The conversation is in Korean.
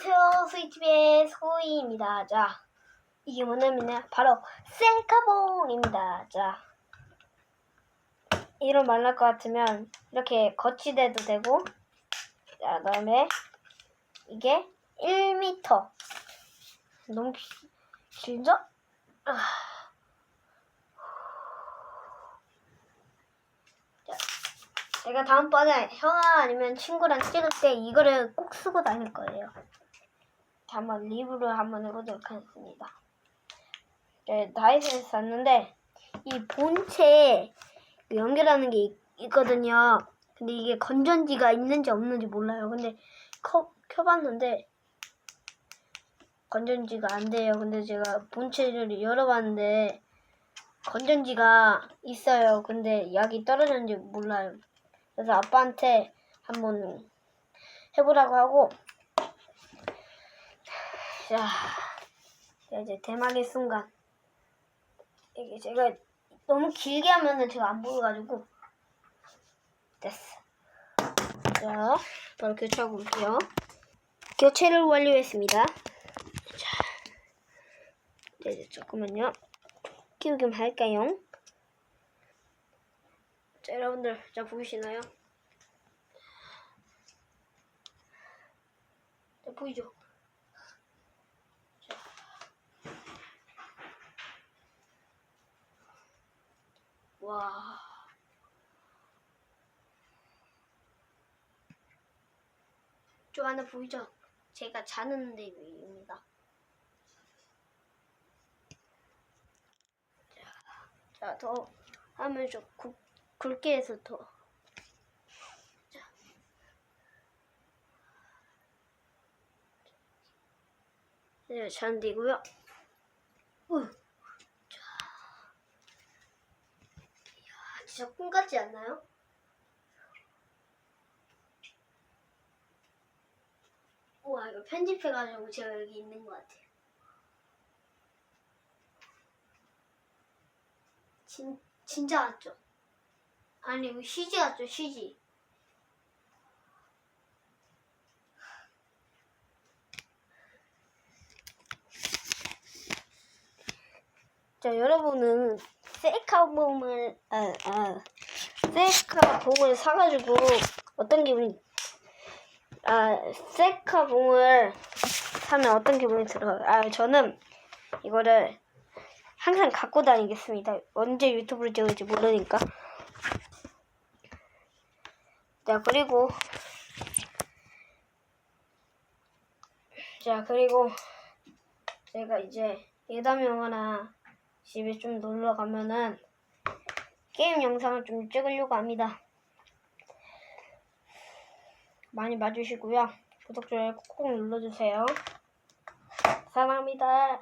안녕하세요. 스위치비의 소희입니다. 자, 이게 뭐냐면요. 바로 셀카봉입니다. 자, 이로 말할 것 같으면 이렇게 거치대도 되고, 자, 그 다음에 이게 1m. 너무 기, 길죠? 아. 자, 제가 다음번에 형아 아니면 친구랑 찍을 때 이거를 꼭 쓰고 다닐 거예요. 자, 한번 리뷰를 한번 해보도록 하겠습니다. 네, 다이소에서 샀는데 이 본체에 연결하는 게 있, 있거든요. 근데 이게 건전지가 있는지 없는지 몰라요. 근데 켜, 켜봤는데 건전지가 안 돼요. 근데 제가 본체를 열어봤는데 건전지가 있어요. 근데 약이 떨어졌는지 몰라요. 그래서 아빠한테 한번 해보라고 하고 자, 자, 이제 대망의 순간 이게 제가 너무 길게 하면은 제가 안 보여가지고 됐어. 자, 바로 교체하고 올게요. 교체를 완료했습니다. 자, 네, 이제 조금만요. 끼우기 좀 할까요? 자, 여러분들, 자, 보이시나요? 자, 보이죠? 와. 저 하나 보이죠? 제가 자는 데입니다. 자, 더 하면 좀 굵, 굵게 해서 더. 자. 네, 잔디고요. 우. 자. 이야, 진짜 꿈 같지 않나요? 우와, 이거 편집해가지고 제가 여기 있는 것 같아요. 진, 진짜 같죠? 아니, 이거 CG 같죠, CG. 자, 여러분은 셀카 봉을, 아, 아, 셀카 봉을 사가지고 어떤 기분이, 아, 셀카 봉을 사면 어떤 기분이 들어요? 아, 저는 이거를 항상 갖고 다니겠습니다. 언제 유튜브를 찍을지 모르니까. 자, 그리고, 자, 그리고, 제가 이제 예담이 형아나 집에 좀 놀러 가면은 게임 영상을 좀 찍으려고 합니다. 많이 봐주시고요. 구독, 좋아요 꾹꾹 눌러주세요. 사랑합니다.